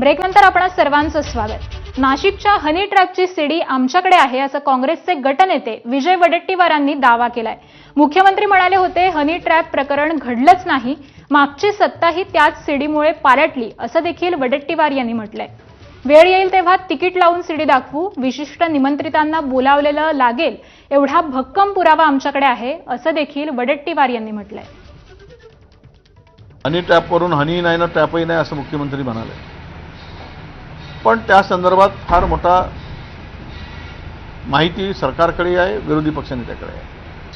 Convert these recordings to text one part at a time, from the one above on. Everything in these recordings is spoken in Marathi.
ब्रेकनंतर आपण सर्वांचं स्वागत. नाशिकच्या हनी ट्रॅपची सीडी आमच्याकडे आहे असं काँग्रेसचे गटनेते विजय वडेट्टीवारांनी दावा केलाय. मुख्यमंत्री म्हणाले होते हनी ट्रॅप प्रकरण घडलंच नाही मागची सत्ताही त्याच सीडीमुळे पालटली असं देखील वडेट्टीवार यांनी म्हटलंय. वेळ येईल तेव्हा तिकीट लावून सीडी दाखवू विशिष्ट निमंत्रितांना बोलावलेलं लागेल एवढा भक्कम पुरावा आमच्याकडे आहे असं देखील वडेट्टीवार यांनी म्हटलंय. हनी करून हनी नाही ना टॅपही नाही असं मुख्यमंत्री म्हणाले. पण त्या संदर्भात फार मोठा माहिती सरकारकडे आहे विरोधी पक्षनेत्याकडे आहे.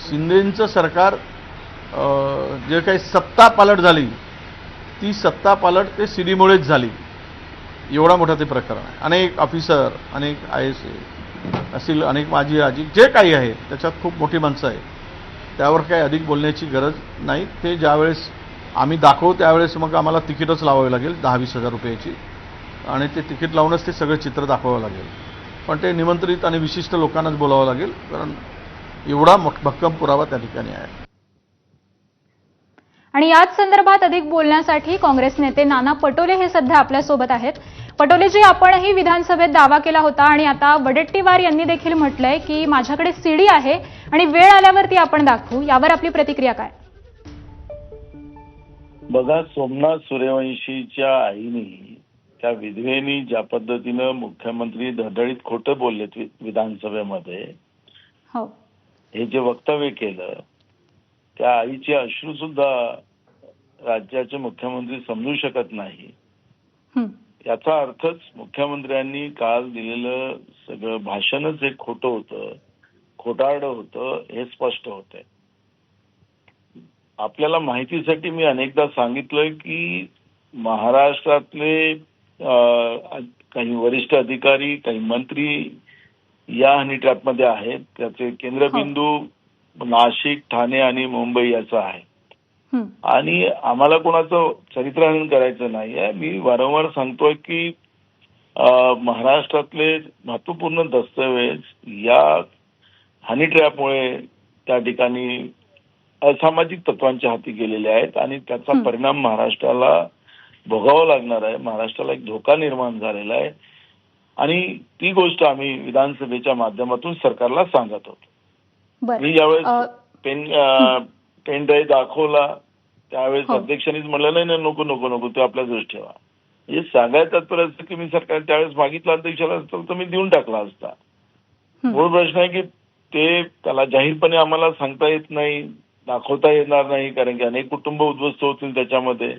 शिंदेंचं सरकार जे काही सत्ता पालट झाली ती सत्ता पालट ते सीडीमुळेच झाली. एवढा मोठा ते प्रकरण आहे. अनेक ऑफिसर अनेक आय एस असतील अनेक माजी आजी जे काही आहे त्याच्यात खूप मोठी माणसं आहेत. त्यावर काही अधिक बोलण्याची गरज नाही. ते ज्यावेळेस आम्ही दाखवू त्यावेळेस मग आम्हाला तिकीटच लावावी लागेल दहा वीस हजार रुपयाची. आणि ते तिकीट लावूनच ते सगळं चित्र दाखवावं लागेल. पण ते निमंत्रित आणि विशिष्ट लोकांनाच बोलावं लागेल कारण एवढा भक्कम पुरावा त्या ठिकाणी आहे. आणि याच संदर्भात अधिक बोलण्यासाठी काँग्रेस नेते नाना पटोले हे सध्या आपल्यासोबत आहेत. पटोलेजी आपणही विधानसभेत दावा केला होता आणि आता वडेट्टीवार यांनी देखील म्हटलंय की माझ्याकडे सीडी आहे आणि वेळ आल्यावरती आपण दाखवू. यावर आपली प्रतिक्रिया काय? बघा सोमनाथ सूर्यवंशीच्या आईनी त्या विधवेनी ज्या पद्धतीनं मुख्यमंत्री धडधडीत खोटं बोललेत वि- विधानसभेमध्ये हो. हे जे वक्तव्य केलं त्या आईचे अश्रू सुद्धा राज्याचे मुख्यमंत्री समजू शकत नाही. याचा अर्थच मुख्यमंत्र्यांनी काल दिलेलं सगळं भाषणच एक खोटं होतं खोटारडं होतं हे स्पष्ट होतंय. आपल्याला माहितीसाठी मी अनेकदा सांगितलंय की महाराष्ट्रातले काही वरिष्ठ अधिकारी काही मंत्री या हनी ट्रॅपमध्ये आहेत त्याचे केंद्रबिंदू नाशिक ठाणे आणि मुंबई याचा आहे हं. आणि आम्हाला कोणाचं चरित्रहनन करायचं नाहीये मी वारंवार सांगतोय की महाराष्ट्रातले महत्त्वपूर्ण दस्तऐवज या हनी ट्रॅपमुळे त्या ठिकाणी असामाजिक तत्वांच्या हाती गेलेले आहेत आणि त्याचा हं. परिणाम महाराष्ट्राला भोगावा लागणार आहे. महाराष्ट्राला एक धोका निर्माण झालेला आहे. आणि ती गोष्ट आम्ही विधानसभेच्या माध्यमातून सरकारला सांगत होतो. मी ज्यावेळेस पेन पेन ड्राईव्ह दाखवला. त्यावेळेस हो. अध्यक्षांनीच म्हणलं नाही नाही नको नको नको ते आपल्या दृष्ट ठेवा. म्हणजे सांगायचं तात्पर्य असं की मी सरकार त्यावेळेस मागितलं अध्यक्षाला असतं तर मी देऊन टाकला असता. हं. मूळ प्रश्न आहे की ते त्याला जाहीरपणे आम्हाला सांगता येत नाही दाखवता येणार नाही कारण की अनेक कुटुंब उद्ध्वस्त होतील त्याच्यामध्ये.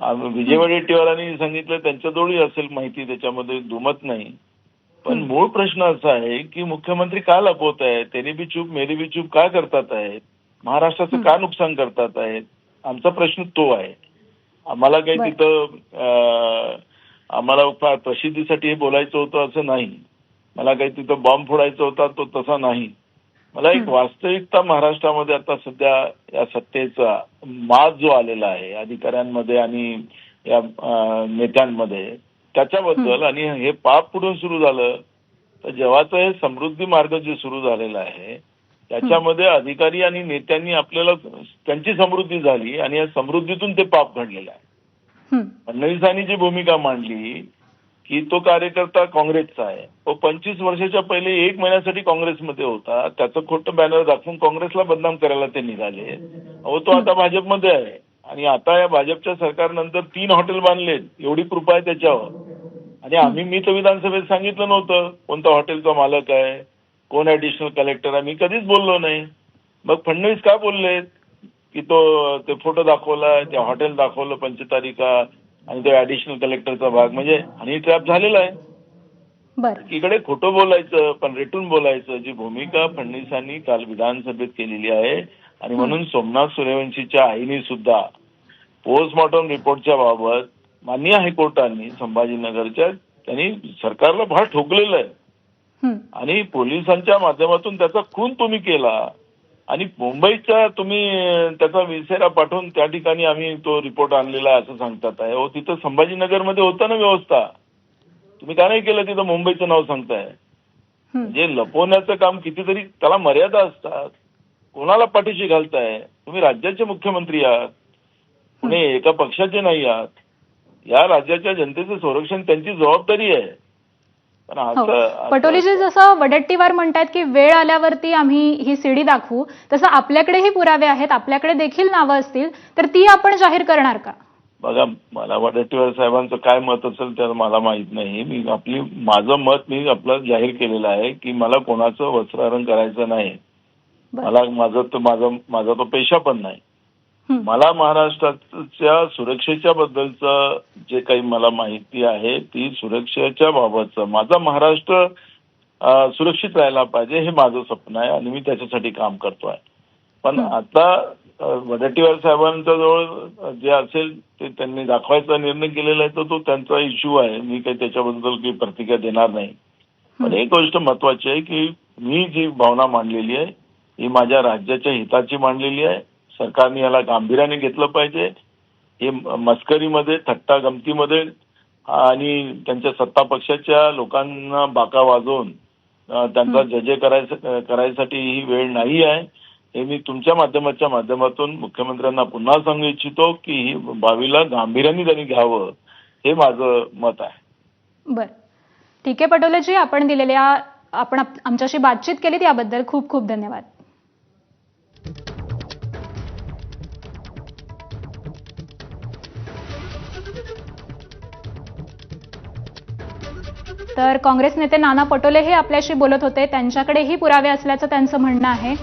विजय वडेट्टीवारांनी सांगितलं त्यांच्याजवळही असेल माहिती त्याच्यामध्ये दुमत नाही पण. मूळ प्रश्न असा आहे की मुख्यमंत्री का लपवत आहेत त्यांनी बी चूप मेरी बी चूप का करतात आहेत महाराष्ट्राचं. का नुकसान करतात आहेत आमचा प्रश्न तो आहे आम्हाला काही. तिथं आम्हाला प्रसिद्धीसाठी हे बोलायचं होतं असं नाही मला काही तिथं बॉम्ब फोडायचा होता तो तसा नाही मला एक. वास्तविकता महाराष्ट्रामध्ये आता सध्या या सत्तेचा माज जो आलेला आहे अधिकाऱ्यांमध्ये आणि या नेत्यांमध्ये त्याच्याबद्दल. आणि हे पाप पुढे सुरू झालं तर जेव्हाचं हे समृद्धी मार्ग जे सुरू झालेला आहे त्याच्यामध्ये अधिकारी आणि नेत्यांनी आपल्याला त्यांची समृद्धी झाली आणि या समृद्धीतून ते पाप घडलेलं आहे. फडणवीसांनी जी भूमिका मांडली की तो कार्यकर्ता काँग्रेसचा आहे. तो पंचवीस वर्षाच्या पहिले एक महिन्यासाठी काँग्रेसमध्ये होता. त्याचं खोटं बॅनर दाखवून काँग्रेसला बदनाम करायला ते निघाले. अहो तो आता भाजपमध्ये आहे. आणि आता या भाजपच्या सरकारनंतर तीन हॉटेल बांधलेत. एवढी कृपा आहे त्याच्यावर. आणि आम्ही मी तर विधानसभेत सांगितलं नव्हतं कोणता हॉटेलचा मालक आहे कोण ऍडिशनल कलेक्टर आहे. मी कधीच बोललो नाही. मग फडणवीस का बोललेत? की तो ते फोटो दाखवला त्या हॉटेल दाखवलं पंचतारिका आणि तो ऍडिशनल कलेक्टरचा भाग. म्हणजे हनी ट्रॅप झालेला आहे. इकडे खोटं बोलायचं पण रेटून बोलायचं जी भूमिका फडणवीसांनी काल विधानसभेत केलेली आहे आणि म्हणून सोमनाथ सूर्यवंशीच्या आईने सुद्धा पोस्टमॉर्टम रिपोर्टच्या बाबत मान्य हायकोर्टाने संभाजीनगरच्या त्यांनी सरकारला फार ठोकलेलं आहे. आणि पोलिसांच्या माध्यमातून त्याचा खून तुम्ही केला. आणि मुंबईच्या तुम्ही त्याचा विसेरा पाठवून त्या ठिकाणी आम्ही तो रिपोर्ट आणलेला आहे असं सांगतात. आहे. हो तिथं संभाजीनगरमध्ये होतं ना व्यवस्था? तुम्ही का नाही केलं तिथं मुंबईचं नाव सांगताय. म्हणजे लपवण्याचं काम कितीतरी त्याला मर्यादा असतात. कोणाला पाठीशी घालताय? तुम्ही राज्याचे मुख्यमंत्री आहात. पुणे एका पक्षाचे नाही आहात. या राज्याच्या जनतेचं संरक्षण त्यांची जबाबदारी आहे. पटोलेजी जसं वडेट्टीवार म्हणतात की वेळ आल्यावरती आम्ही ही सीडी दाखवू तसं आपल्याकडेही पुरावे आहेत आपल्याकडे देखील नावं असतील तर ती आपण जाहीर करणार का बघा मला वडेट्टीवार साहेबांचं काय मत असेल तर मला माहीत नाही मी आपली माझं मत मी आपलं जाहीर केलेलं आहे की मला कोणाचं वस्त्रहरण करायचं नाही. मला माझं माझा माझा तो पेशा पण नाही हं. मला महाराष्ट्राच्या सुरक्षेच्या बद्दलचं जे काही मला माहिती आहे ती सुरक्षेच्या बाबतचं. माझा महाराष्ट्र सुरक्षित राहायला पाहिजे हे माझं स्वप्न आहे आणि मी त्याच्यासाठी काम करतोय. पण हं. आता वडेट्टीवार साहेबांच्या जवळ जे असेल ते त्यांनी दाखवायचा निर्णय केलेला आहे तर तो त्यांचा इश्यू आहे. मी काही त्याच्याबद्दल काही प्रतिक्रिया देणार नाही. पण एक गोष्ट महत्वाची आहे की मी जी भावना मांडलेली आहे ही माझ्या राज्याच्या हिताची मांडलेली आहे. सरकारने याला गांभीर्याने घेतलं पाहिजे. हे मस्करीमध्ये थट्टा गमतीमध्ये आणि त्यांच्या सत्ता पक्षाच्या लोकांना बाका वाजवून त्यांचा जजे करायचं करायसाठी ही वेळ नाही आहे. हे मी तुमच्या माध्यमाच्या माध्यमातून मुख्यमंत्र्यांना पुन्हा सांगू इच्छितो की ही बाबीला गांभीर्याने त्यांनी घ्यावं हे माझं मत आहे. बरं. ठीक आहे पटोलेजी आपण दिलेल्या आपण आप- आमच्याशी बातचीत केली याबद्दल खूप खूप धन्यवाद. तर काँग्रेस नेते नाना पटोले हे आपल्याशी बोलत होते. त्यांच्याकडेही पुरावे असल्याचं त्यांचं म्हणणं आहे.